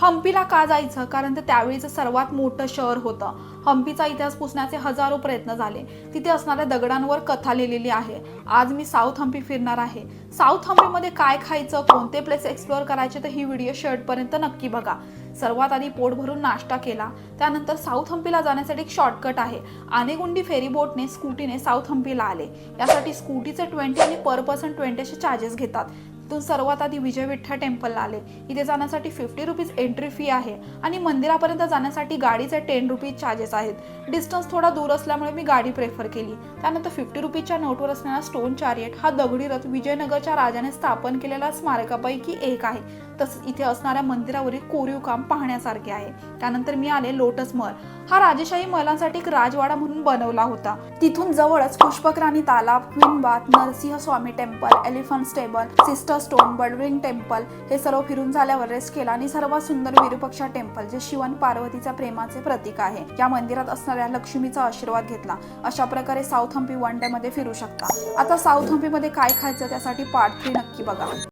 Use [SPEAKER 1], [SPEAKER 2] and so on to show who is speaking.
[SPEAKER 1] हम्पीला का जायचं? कारण ते त्यावेळीचं सर्वात मोठं शहर होतं. हम्पीचा इतिहास पुसण्याचे हजारो प्रयत्न झाले. तिथे असणाऱ्या दगडांवर कथा लिहिलेली आहे. आज मी साऊथ हम्पी फिरणार आहे. साऊथ हम्पीमध्ये काय खायचं कोणते प्लेस एक्सप्लोअर करायचे तर ही व्हिडिओ शेवटपर्यंत नक्की बघा. सर्वात आधी पोट भरून नाश्ता केला. त्यानंतर साऊथ हम्पीला जाण्यासाठी एक शॉर्टकट आहे. आनेगुंडी फेरी बोटने स्कूटीने साऊथ हम्पीला आले. यासाठी स्कूटीचे ट्वेंटी आणि पर पर्सन ट्वेंटी असे चार्जेस घेतात. तिथून सर्वात आधी विजय विठ्ठल टेम्पलला आले. इथे जाण्यासाठी फिफ्टी रुपीज एंट्री फी आहे आणि मंदिरापर्यंत जाण्यासाठी गाडीचे टेन रुपीज चार्जेस आहेत. डिस्टन्स थोडा दूर असल्यामुळे मी गाडी प्रेफर केली. त्यानंतर फिफ्टी रुपीजच्या नोटवर असणारा स्टोन चारियट हा दगडी रथ विजयनगरच्या राजाने स्थापन केलेल्या स्मारकापैकी एक आहे. तसंच इथे असणाऱ्या मंदिरावरील कोरीव काम पाहण्यासारखे आहे. त्यानंतर मी आले लोटस महल हा राजेशाही महिलांसाठी एक राजवाडा म्हणून बनवला होता. तिथून जवळच Pushpak Rani Talab Narasimha Swami temple elephant stable sister stone बडविंग temple हे सर्व फिरून झाल्यावर रेस्ट केला आणि सर्वात सुंदर विरूपक्षा टेम्पल जे शिवन पार्वतीच्या प्रेमाचे प्रतीक आहे. या मंदिरात असणाऱ्या लक्ष्मीचा आशीर्वाद घेतला. अशा प्रकारे साऊथ हम्पी वन डे मध्ये फिरू शकता. आता साऊथ हम्पी मध्ये काय खायचं त्यासाठी पार्ट थ्री नक्की बघा.